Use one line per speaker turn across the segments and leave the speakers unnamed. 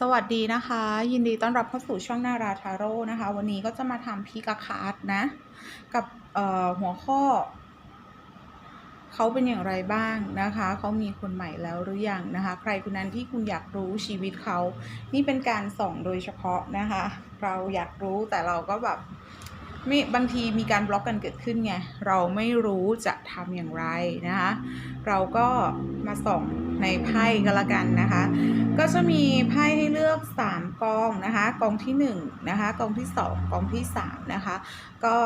สวัสดีนะคะ ยินดีต้อนรับเข้าสู่ช่องนาราทาโร่นะคะ วันนี้ก็จะมาทำพีกาคาร์ดนะ กับเอ่อหัวข้อ เขาเป็นอย่างไรบ้างนะคะ เขามีคนใหม่แล้วหรือยังนะคะ ใครคนนั้นที่คุณอยากรู้ชีวิตเขา นี่เป็นการส่องโดยเฉพาะนะคะ เราอยากรู้แต่เราก็แบบ ไม่บางทีมีการบล็อกกันเกิดขึ้นไง เราไม่รู้จะทำอย่างไรนะคะ เราก็มาส่องในไพ่กันละกันนะคะ ก็จะมีไพ่ให้เลือก 3 กองนะคะ กองที่ 1 นะคะ กองที่ 2 กองที่ 3 นะคะ ก็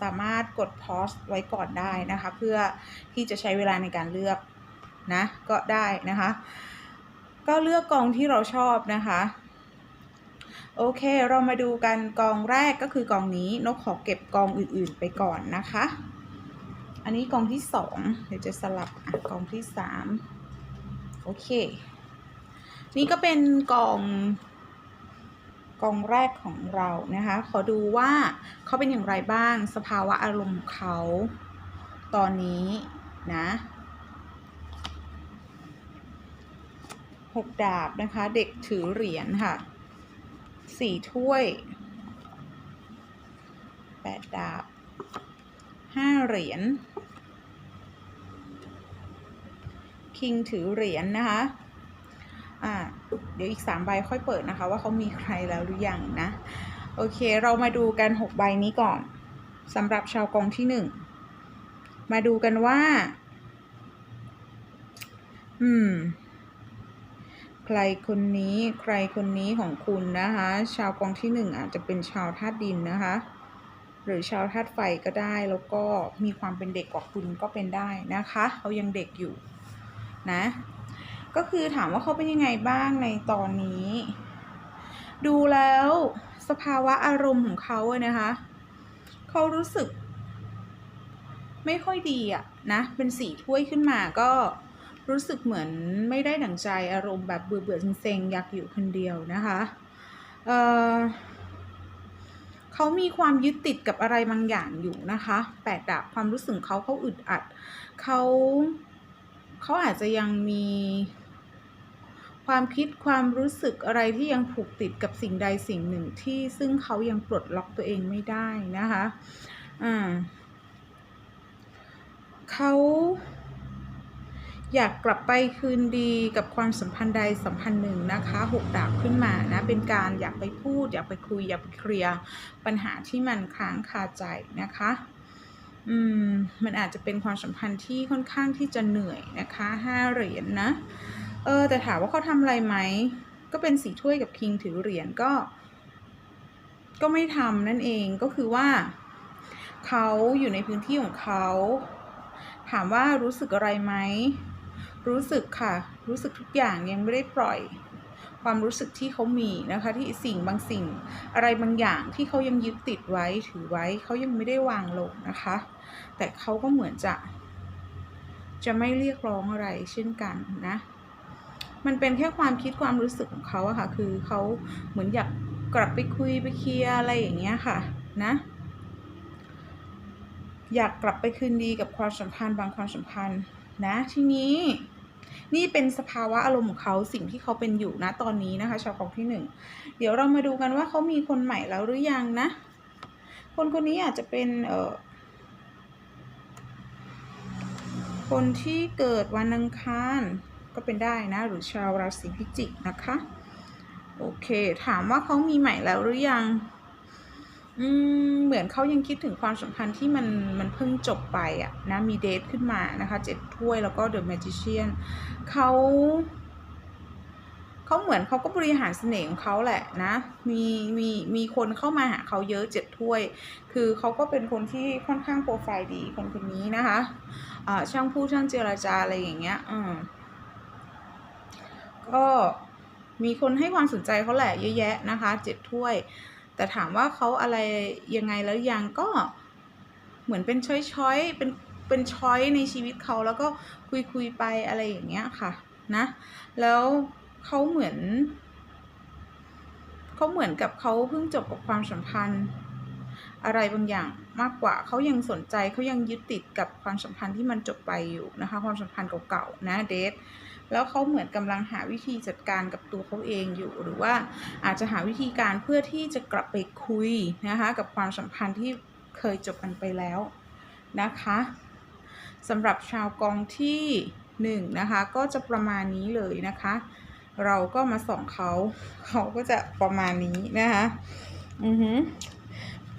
สามารถกดพอสไว้ก่อนได้นะคะ เพื่อที่จะใช้เวลาในการเลือกนะ ก็ได้นะคะ ก็เลือกกองที่เราชอบนะคะ โอเค เรามาดูกันกองแรกก็คือกองนี้ นกขอเก็บกองอื่นๆไปก่อนนะคะ อันนี้กองที่สองเดี๋ยวจะสลับอะกองที่สามโอเค นี่ก็เป็นกองกองแรกของเรานะคะ ขอดูว่าเขาเป็นอย่างไรบ้าง สภาวะอารมณ์เขาตอนนี้นะหกดาบนะคะ เด็กถือเหรียญค่ะ สี่ถ้วยแปดดาบห้าเหรียญคิงถือเหรียญนะคะ อ่า เดี๋ยวอีกสามใบค่อยเปิดนะคะ ว่าเขามีใครแล้วหรือยังนะ โอเค เรามาดูกันหกใบนี้ก่อนสำหรับชาวกองที่หนึ่ง มาดูกันว่า อืม ใครคนนี้ใครคนนี้ของคุณนะคะ ชาวกองที่หนึ่งอาจจะเป็นชาวธาตุดินนะคะ หรือชาวธาตุไฟก็ได้แล้วก็มีความเป็นเด็กกว่าคุณก็เป็นได้นะคะเขายังเด็กอยู่นะ ก็คือถามว่าเขาเป็นยังไงบ้างในตอนนี้ ดูแล้วสภาวะอารมณ์ของเขาอะนะคะเขารู้สึก ไม่ค่อยดีอะนะ เป็นสีถ้วยขึ้นมาก็ รู้สึกเหมือนไม่ได้ดั่งใจอารมณ์แบบเบื่อเบื่อเซ็งๆอยากอยู่คนเดียวนะคะเเขามีความยึดติดกับอะไรบางอย่างอยู่นะคะแปดดาบความรู้สึกเขาเขาอึดอัดเขาเขาอาจจะยังมีความคิดความรู้สึกอะไรที่ยังผูกติดกับสิ่งใดสิ่งหนึ่งที่ซึ่งเขายังปลดล็อกตัวเองไม่ได้นะคะ อ่าเขา อยากกลับไปคืนดีกับความสัมพันธ์ใดสัมพันธ์หนึ่งนะคะหกดาบขึ้นมานะ เป็นการอยากไปพูด อยากไปคุย อยากไปเคลียร์ปัญหาที่มันค้างคาใจนะคะอืมมันอาจจะเป็นความสัมพันธ์ที่ค่อนข้างที่จะเหนื่อยนะคะห้าเหรียญนนะเออแต่ถามว่าเขาทำอะไรไหม ก็เป็นสีถ้วยกับคิงถือเหรียญก็ ก็ไม่ทำนั่นเองก็คือว่าเขาอยู่ในพื้นที่ของเขา ถามว่ารู้สึกอะไรไหม รู้สึกค่ะ รู้สึกทุกอย่างยังไม่ได้ปล่อย ความรู้สึกที่เขามีนะคะที่สิ่งบางสิ่ง อะไรบางอย่างที่เขายังยึดติดไว้ถือไว้เขายังไม่ได้วางลงนะคะ แต่เขาก็เหมือนจะ จะไม่เรียกร้องอะไรเช่นกันนะ มันเป็นแค่ความคิดความรู้สึกของเขาอะค่ะ คือเขาเหมือนอยากกลับไปคุยไปเคลียอะไรอย่างเงี้ยค่ะนะอยากกลับไปคืนดีกับความสัมพันธ์บางความสัมพันธ์นะทีนี้ นี่เป็นสภาวะอารมณ์ของเขาสิ่งที่เขาเป็นอยู่นะตอนนี้นะคะ ชาวกองที่หนึ่งเดี๋ยวเรามาดูกันว่าเขามีคนใหม่แล้วหรือยังนะ คนคนนี้อาจจะเป็นเอ่อคนที่เกิดวันอังคารก็เป็นได้นะ หรือชาวราศีพิจิกนะคะ โอเค ถามว่าเขามีใหม่แล้วหรือยัง อืมเหมือนเขายังคิดถึงความสัมพันธ์ที่มัน มันเพิ่งจบไปอะนะ มีเดทขึ้นมานะคะเจ็ดถ้วยแล้วก็เดอะแมจิเชียนเขาเขาเหมือนเขาก็บริหารเสน่ห์ของเขาแหละนะ มีมีมีคนเข้ามาหาเขาเยอะเจ็ดถ้วย คือเขาก็เป็นคนที่ค่อนข้างโปรไฟล์ดีคนคนนี้นะคะอ่าช่างพูดช่างเจรจาอะไรอย่างเงี้ยอืมก็มีคนให้ความสนใจเขาแหละเยอะแยะนะคะเจ็ดถ้วย แต่ถามว่าเขาอะไรยังไงแล้วยังก็เหมือนเป็นช้อยช้อยๆเป็นเป็นช้อยในชีวิตเขาแล้วก็คุยคุยไปอะไรอย่างเงี้ยค่ะนะ แล้วเขาเหมือนเขาเหมือนกับเขาเพิ่งจบกับความสัมพันธ์ อะไรบางอย่างมากกว่าเขายังสนใจเขายังยึดติดกับความสัมพันธ์ที่มันจบไปอยู่นะคะ ความสัมพันธ์เก่าๆนะเดท แล้วเขาเหมือนกำลังหาวิธีจัดการกับตัวเขาเองอยู่ หรือว่าอาจจะหาวิธีการเพื่อที่จะกลับไปคุยนะคะกับความสัมพันธ์ที่เคยจบกันไปแล้วนะคะสำหรับชาวกองที่หนึ่งนะคะก็จะประมาณนี้เลยนะคะ เราก็มาส่องเขาเขาก็จะประมาณนี้นะคะอือหือ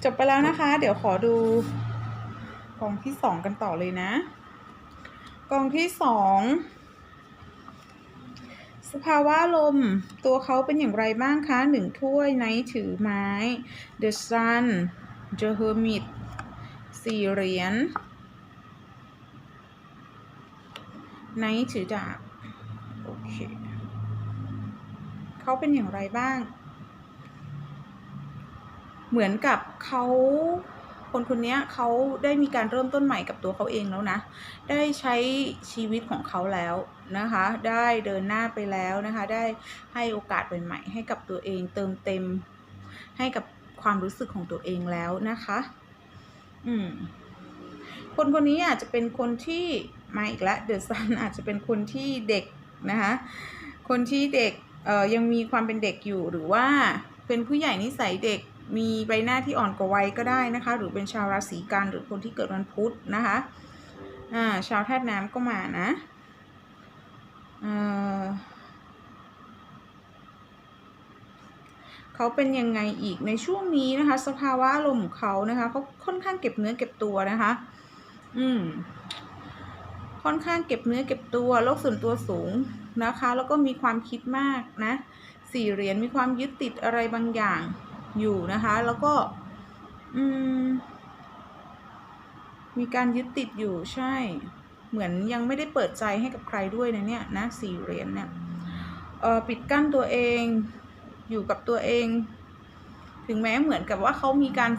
จบไปแล้วนะคะ เดี๋ยวขอดูกองที่สองกันต่อเลยนะกองที่สอง สภาวะลม ตัวเขาเป็นอย่างไรบ้างคะหนึ่งถ้วยไนถือไม้ The Sun The Hermit สี่เหรียญไนถือดาบโอเคเขาเป็นอย่างไรบ้าง เหมือนกับเขา คนคนนี้เขาได้มีการเริ่มต้นใหม่กับตัวเขาเองแล้วนะ ได้ใช้ชีวิตของเขาแล้วนะคะ ได้เดินหน้าไปแล้วนะคะ ได้ให้โอกาสใหม่ๆให้กับตัวเองเติมเต็ม ให้กับความรู้สึกของตัวเองแล้วนะคะ อืม คนคนนี้อาจจะเป็นคนที่มาอีกแล้วเดอะซันอาจจะเป็นคนที่เด็กนะคะ คนที่เด็ก เอ่อ ยังมีความเป็นเด็กอยู่หรือว่าเป็นผู้ใหญ่นิสัยเด็ก มีใบหน้าที่อ่อนกว่าวัยก็ได้นะคะ หรือเป็นชาวราศีกันหรือคนที่เกิดวันพุธนะคะอ่าชาวธาตุน้ำก็มานะเเขาเป็นยังไงอีกในช่วงนี้นะคะ สภาวะอารมณ์ของเขานะคะเขาค่อนข้างเก็บเนื้อเก็บตัวนะคะ อืมค่อนข้างเก็บเนื้อเก็บตัวโลกส่วนตัวสูงนะคะ แล้วก็มีความคิดมากนะสี่เหรียญมีความยึดติดอะไรบางอย่าง อยู่นะคะ แล้วก็มีการยึดติดอยู่ใช่ เหมือนยังไม่ได้เปิดใจให้กับใครด้วยนะเนี่ยนะสี่เหรียญเนี่ยปิดกั้นตัวเองอยู่กับตัวเอง ถึงแม้เหมือนกับว่าเขามีการ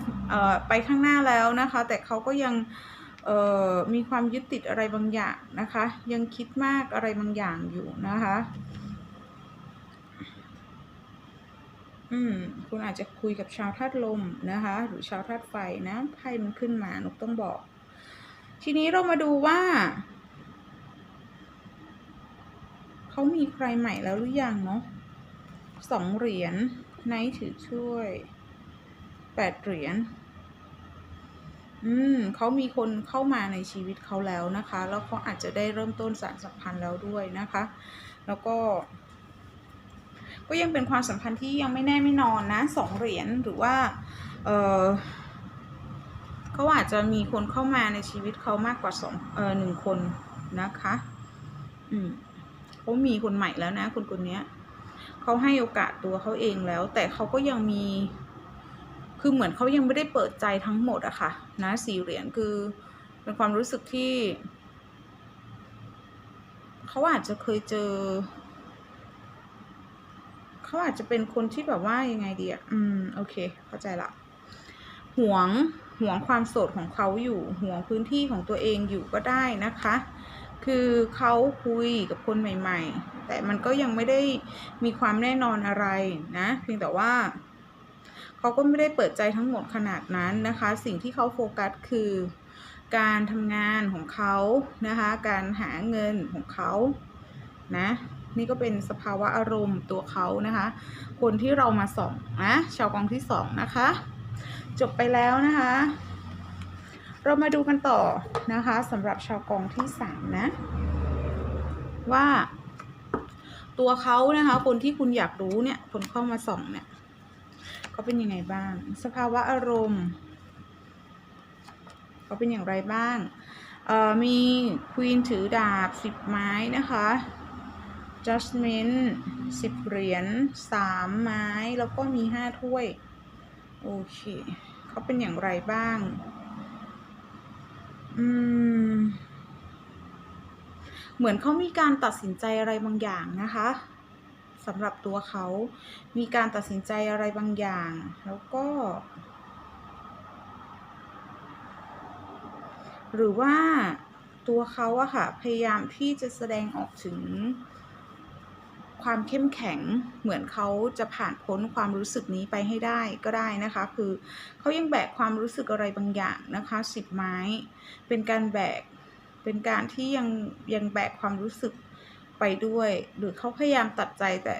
ไปข้างหน้าแล้วนะคะ แต่เขาก็ยังมีความยึดติดอะไรบางอย่างนะคะ ยังคิดมากอะไรบางอย่างอยู่นะคะ อืมคุณอาจจะคุยกับชาวธาตุลมนะคะ หรือชาวธาตุไฟนะไพ่มันขึ้นมานกต้องบอก ทีนี้เรามาดูว่าเขามีใครใหม่แล้วหรือยังเนาะสองเหรียญไนท์ถือช่วยแปดเหรียญอืมเขามีคนเข้ามาในชีวิตเขาแล้วนะคะ แล้วเขาอาจจะได้เริ่มต้นสารสัมพันธ์แล้วด้วยนะคะ แล้วก็ ก็ยังเป็นความสัมพันธ์ที่ยังไม่แน่ไม่นอนนะสองเหรียญหรือว่าเออเขาอาจจะมีคนเข้ามาในชีวิตเขามากกว่าสองเออหนึ่งคนนะคะอืมเขามีคนใหม่แล้วนะคนคนนี้เขาให้โอกาสตัวเขาเองแล้ว แต่เขาก็ยังมี คือเหมือนเขายังไม่ได้เปิดใจทั้งหมดอะค่ะ นะสี่เหรียญคือเป็นความรู้สึกที่เขาอาจจะเคยเจอ เขาอาจจะเป็นคนที่แบบว่ายังไงดีอะอืมโอเค เข้าใจละห่วงห่วงความโสดของเขาอยู่ห่วงพื้นที่ของตัวเองอยู่ก็ได้นะคะ คือเขาคุยกับคนใหม่ ๆ แต่มันก็ยังไม่ได้มีความแน่นอนอะไรนะ เพียงแต่ว่าเขาก็ไม่ได้เปิดใจทั้งหมดขนาดนั้นนะคะ สิ่งที่เขาโฟกัสคือการทำงานของเขานะคะ การหาเงินของเขานะ นี่ก็เป็นสภาวะอารมณ์ตัวเขานะคะ คนที่เรามาส่องนะชาวกองที่สองนะคะ จบไปแล้วนะคะ เรามาดูกันต่อนะคะสำหรับชาวกองที่สามนะ ว่า ตัวเขานะคะ คนที่คุณอยากรู้เนี่ยคนเข้ามาส่องเนี่ยเขาเป็นยังไงบ้าง สภาวะอารมณ์เขาเป็นอย่างไรบ้างมีควีนถือดาบสิบไม้นะคะ Judgment สิบเหรียญสามไม้ แล้วก็มีห้าถ้วย โอเค เขาเป็นอย่างไรบ้าง อืม เหมือนเขามีการตัดสินใจอะไรบางอย่างนะคะสำหรับตัวเขา มีการตัดสินใจอะไรบางอย่าง แล้วก็ หรือว่าตัวเขาอะค่ะ พยายามที่จะแสดงออกถึง ความเข้มแข็งเหมือนเขาจะผ่านพ้นความรู้สึกนี้ไปให้ได้ก็ได้นะคะ คือเขายังแบกความรู้สึกอะไรบางอย่างนะคะสิบไม้ เป็นการแบกเป็นการที่ยังยังแบกความรู้สึกไปด้วย หรือเขาพยายามตัดใจแต่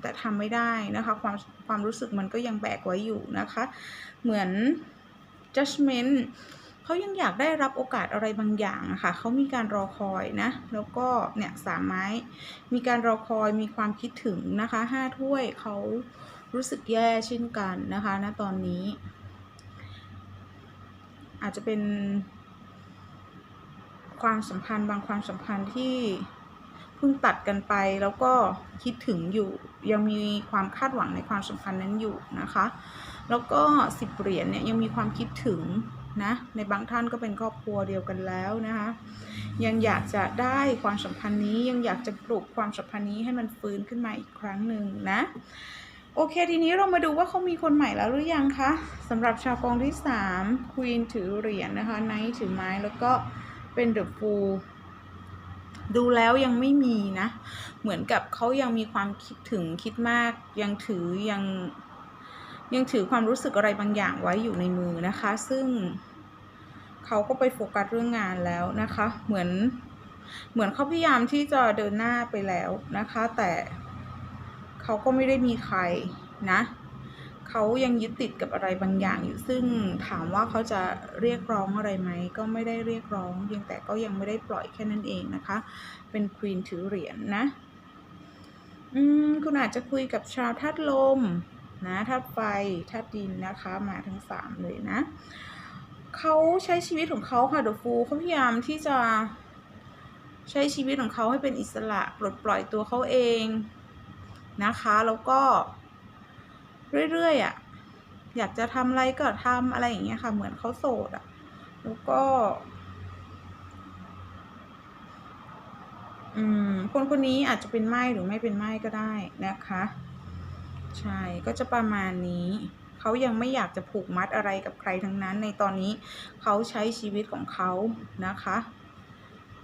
แต่ทำไม่ได้นะคะความความรู้สึกมันก็ยังแบกไว้อยู่นะคะ เหมือน judgment เขายังอยากได้รับโอกาสอะไรบางอย่างอะค่ะเขามีการรอคอยนะ แล้วก็เนี่ยสามไม้ มีการรอคอยมีความคิดถึงนะคะห้าถ้วยเขารู้สึกแย่เช่นกันนะคะณตอนนี้ อาจจะเป็น ความสัมพันธ์บางความสัมพันธ์ที่เพิ่งตัดกันไปแล้วก็คิดถึงอยู่ยังมีความคาดหวังในความสัมพันธ์นั้นอยู่นะคะ แล้วก็สิบเหรียญเนี่ยยังมีความคิดถึง นะในบางท่านก็เป็นครอบครัวเดียวกันแล้วนะคะยังอยากจะได้ความสัมพันธ์นี้ยังอยากจะปลุกความสัมพันธ์นี้ให้มันฟื้นขึ้นมาอีกครั้งหนึ่งนะโอเค ทีนี้เรามาดูว่าเขามีคนใหม่แล้วหรือยังคะสำหรับชาวกองที่3 Queen ถือเหรียญนะคะ Knight ถือไม้แล้วก็เป็น The Fool ดูแล้วยังไม่มีนะ เหมือนกับเขายังมีความคิดถึงคิดมากยังถือยัง ยังถือความรู้สึกอะไรบางอย่างไว้อยู่ในมือนะคะ ซึ่งเขาก็ไปโฟกัสเรื่องงานแล้วนะคะ เหมือนเหมือนเขาพยายามที่จะเดินหน้าไปแล้วนะคะ แต่เขาก็ไม่ได้มีใครนะเขายังยึดติดกับอะไรบางอย่างอยู่ซึ่งถามว่าเขาจะเรียกร้องอะไรไหมก็ไม่ได้เรียกร้องเพียงแต่ก็ยังไม่ได้ปล่อยแค่นั้นเองนะคะ เป็นควีนถือเหรียญนะ อืมคุณอาจจะคุยกับชาวธาตุลม นะธาตุไฟธาตุดินนะคะมาทั้งสามเลยนะเขาใช้ชีวิตของเขาค่ะเดอะฟูเขาพยายามที่จะใช้ชีวิตของเขาให้เป็นอิสระปลดปล่อยตัวเขาเองนะคะแล้วก็เรื่อยๆอะ่ะอยากจะทำอะไรก็ทำอะไรอย่างเงี้ยค่ะ เหมือนเขาโสดอะ่ะแล้วก็ อืมคนคนนี้อาจจะเป็นไม้หรือไม่เป็นไม้ก็ได้นะคะ ใช่ก็จะประมาณนี้ เขายังไม่อยากจะผูกมัดอะไรกับใครทั้งนั้น ในตอนนี้เขาใช้ชีวิตของเขานะคะ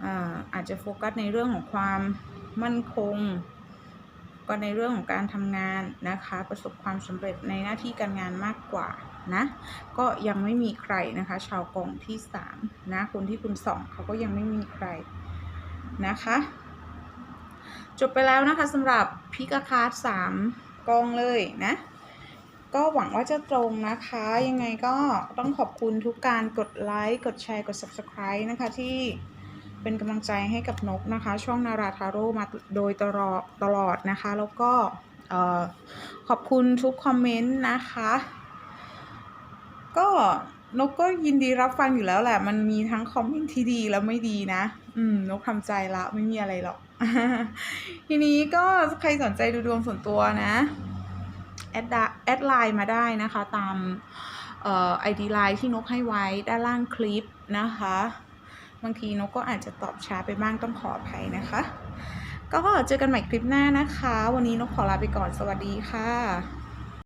อาอาจจะโฟกัสในเรื่องของความมั่นคง ก็ในเรื่องของการทำงานนะคะ ประสบความสำเร็จในหน้าที่การงานมากกว่านะก็ยังไม่มีใครนะคะ ชาวกองที่สามนะคนที่คุณสองเขาก็ยังไม่มีใครนะคะ จบไปแล้วนะคะสำหรับพิกาคาร์ดสาม กองเลยนะ ก็หวังว่าจะตรงนะคะ ยังไงก็ต้องขอบคุณทุกการกดไลค์ กดแชร์ กด subscribe นะคะที่เป็นกำลังใจให้กับนกนะคะ ช่องนาราทาโร่มาโดยตลอดตลอดนะคะ แล้วก็ขอบคุณทุกคอมเมนต์นะคะ ก็ นกก็ยินดีรับฟังอยู่แล้วแหละ มันมีทั้งคอมเมนต์ที่ดีแล้วไม่ดีนะ อืม นกทำใจละไม่มีอะไรหรอก ทีนี้ก็ใครสนใจดูดวงส่วนตัวนะแอดแอดไลน์มาได้นะคะ ตามเอ่อไอดีไลน์ที่นกให้ไว้ด้านล่างคลิปนะคะ บางทีนกก็อาจจะตอบช้าไปบ้างต้องขออภัยนะคะ ก็เจอกันใหม่คลิปหน้านะคะ วันนี้นกขอลาไปก่อนสวัสดีค่ะ